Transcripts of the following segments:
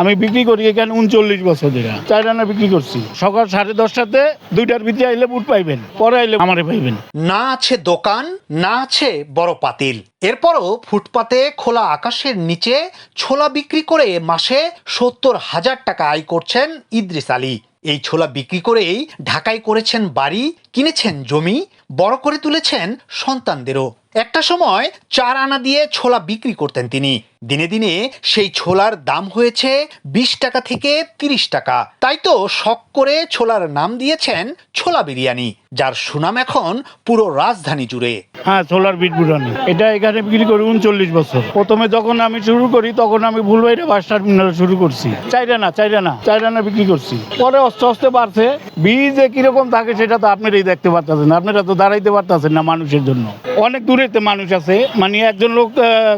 আমি বিক্রি করি এখানে উনচল্লিশ বছর ধরে। চার রান্না বিক্রি করছি। সকাল সাড়ে দশটাতে দুইটার ভিতরে আইলে বুট পাইবেন, পরে আইলে আমারে পাইবেন। না আছে দোকান, না আছে বড় পাতিল। এরপরও ফুটপাতে খোলা আকাশের নিচে ছোলা বিক্রি করে মাসে সত্তর হাজার টাকা আয় করছেন ইদ্রিস আলী। এই ছোলা বিক্রি করেই ঢাকায় করেছেন বাড়ি, কিনেছেন জমি, বড় করে তুলেছেন সন্তানদেরও। একটা সময় চার আনা দিয়ে ছোলা বিক্রি করতেন তিনি। দিনে দিনে সেই ছোলার দাম হয়েছে বিশ টাকা থেকে তিরিশ টাকা। তাই তো শখ করে ছোলার নাম দিয়েছেন ছোলা বিরিয়ানি, যার সুনাম এখন পুরো রাজধানী জুড়ে। হ্যাঁ সোলার বিট বুটানি এটা এখানে বিক্রি করি উনচল্লিশ বছর। প্রথমে যখন আমি শুরু করি, তখন আমি ভুলবাইরে বাস টার্মিনাল শুরু করছি। চাইরানা চাইরানা চাইরানা বিক্রি করছি। পরে অস্তে অস্তে বাড়ছে। বীজে কীরকম থাকে, সেটা তো আপনারাই দেখতে পারতেছেন। আপনারা তো দাঁড়াইতে পারতেছেন না মানুষের জন্য। অনেক দূরেতে মানুষ আছে। মানে একজন লোক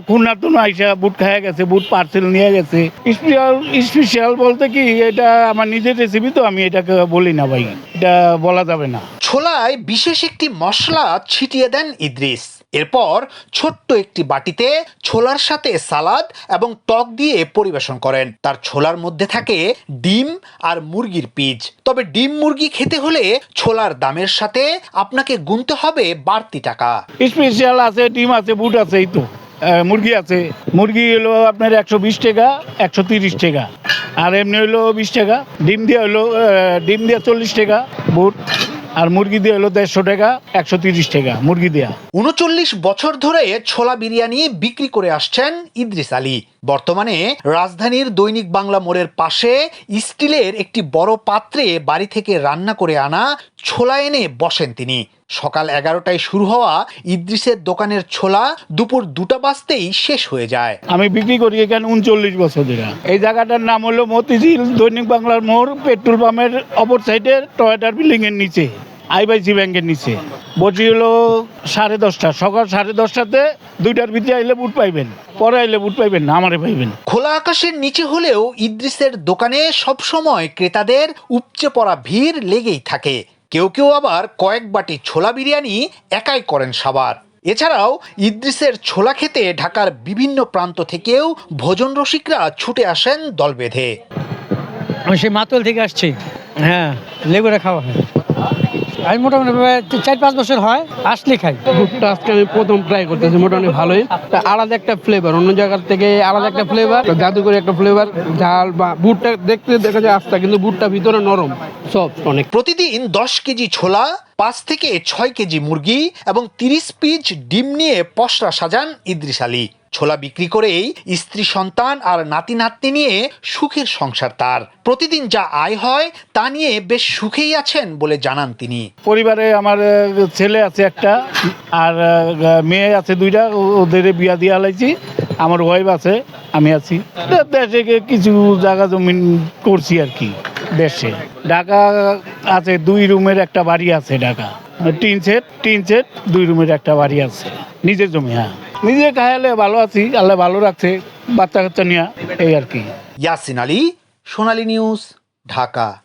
খুলনার তো আইসা বুট খাইয়া গেছে, বুট পার্সেল নিয়ে গেছে। স্পেশাল স্পেশাল বলতে কি, এটা আমার নিজের রেসিপি তো, আমি এটাকে বলি না ভাই। এটা বলা যাবে না। ছোলায় বিশেষ একটি মশলা ছিটিয়ে দেন ইদ্রিস। এরপর ছোট্ট একটি বাটিতে ছোলার সাথে সালাদ এবং টক দিয়ে পরিবেশন করেন। তার ছোলার মধ্যে থাকে ডিম আর মুরগির পিজ। তবে ডিম মুরগি খেতে হলে ছোলার দামের সাথে আপনাকে গুনতে হবে বাড়তি টাকা। স্পেশাল আছে, ডিম আছে, বুট আছে, এই তো। মুরগি আছে। মুরগি হলো আপনার একশো বিশ টাকা, একশো তিরিশ টাকা। আর এমনি হলো বিশ টাকা। ডিম দিয়ে হলো ডিম দিয়ে চল্লিশ টাকা, বুট। আর মুরগি দিয়ে হলো দেড়শো টাকা, একশো তিরিশ টাকা মুরগি দেয়া। উনচল্লিশ বছর ধরে ছোলা বিরিয়ানি বিক্রি করে আসছেন ইদ্রিস আলী। বর্তমানে রাজধানীর দৈনিক বাংলা মোড়ের পাশে স্টিলের একটি বড় পাত্রে বাড়ি থেকে রান্না করে আনা ছোলা এনে বসেন তিনি। সকাল এগারোটায় শুরু হওয়া ইদ্রিসের দোকানের ছোলা দুপুর দুটা বাজতেই শেষ হয়ে যায়। আমি বিক্রি করি এখানে উনচল্লিশ বছর ধরে। এই জায়গাটার নাম হলো মতিঝিল দৈনিক বাংলার মোড় পেট্রোল পাম্পের অপর সাইডে টয়টার বিল্ডিং এর নিচে আইবাইসি ব্যাংকের নিচে। বসি হলো সাড়ে দশটা সকাল সাড়ে দশটাতে দুইটার ভিতরে আইলে বুট পাইবেন পরে আইলে বুট পাইবেন না আমারে পাইবেন। খোলা আকাশের নিচে হলেও ইদ্রিসের দোকানে সবসময় ক্রেতাদের উপচে পড়া ভিড় লেগেই থাকে। কেউ কেউ আবার কয়েক বাটি ছোলা বিরিয়ানি একাই করেন সবার। এছাড়াও ইদ্রিসের ছোলা খেতে ঢাকার বিভিন্ন প্রান্ত থেকেও ভোজন রসিকরা ছুটে আসেন দল বেঁধে। আমি সেই মাতল থেকে আসছি। হ্যাঁ লেবুরা খাওয়া আমি মোটামুটি চার পাঁচ বছর হয় আসলে খাই। বুটটা আজকে আমি প্রথম ট্রাই করতেছি মোটামুটি ভালোই। তা আলাদা একটা ফ্লেভার অন্য জায়গার থেকে আলাদা একটা ফ্লেভার জাদুকরি একটা ফ্লেভার ঝাল বা বুটটা দেখতে দেখা যায় আস্তা কিন্তু বুটটা ভিতরে নরম সফট অনেক। প্রতিদিন দশ কেজি ছোলা পাঁচ থেকে ছয় কেজি মুরগি এবং তিরিশ পিচ ডিম নিয়ে পসরা সাজান ইদ্রিস আলী। ছোলা বিক্রি করেই স্ত্রী সন্তান আর নাতি নাতনি নিয়ে সুখের সংসার তার। প্রতিদিন যা আয় হয়, তা নিয়ে বেশ সুখেই আছেন বলে জানান তিনি। পরিবারে আমার ছেলে আছে একটা, আর মেয়ে আছে দুইটা ওদের বিয়া দিয়ে আলাইছি আমার ওয়াইফ আছে, আমি আছি। দেশে কিছু জায়গা জমিন করছি আর কি, দেশে। ঢাকা আছে, দুই রুমের একটা বাড়ি আছে Dhaka. Tin shed tin shed, দুই রুমের একটা বাড়ি আছে। নিজের জমি হ্যাঁ। নিজে খায়ালে ভালো আছি, আল্লাহ ভালো রাখছে বাচ্চা কাচ্চা নিয়ে, এই আর কি। ইয়াসিন আলী, সোনালী নিউজ, ঢাকা।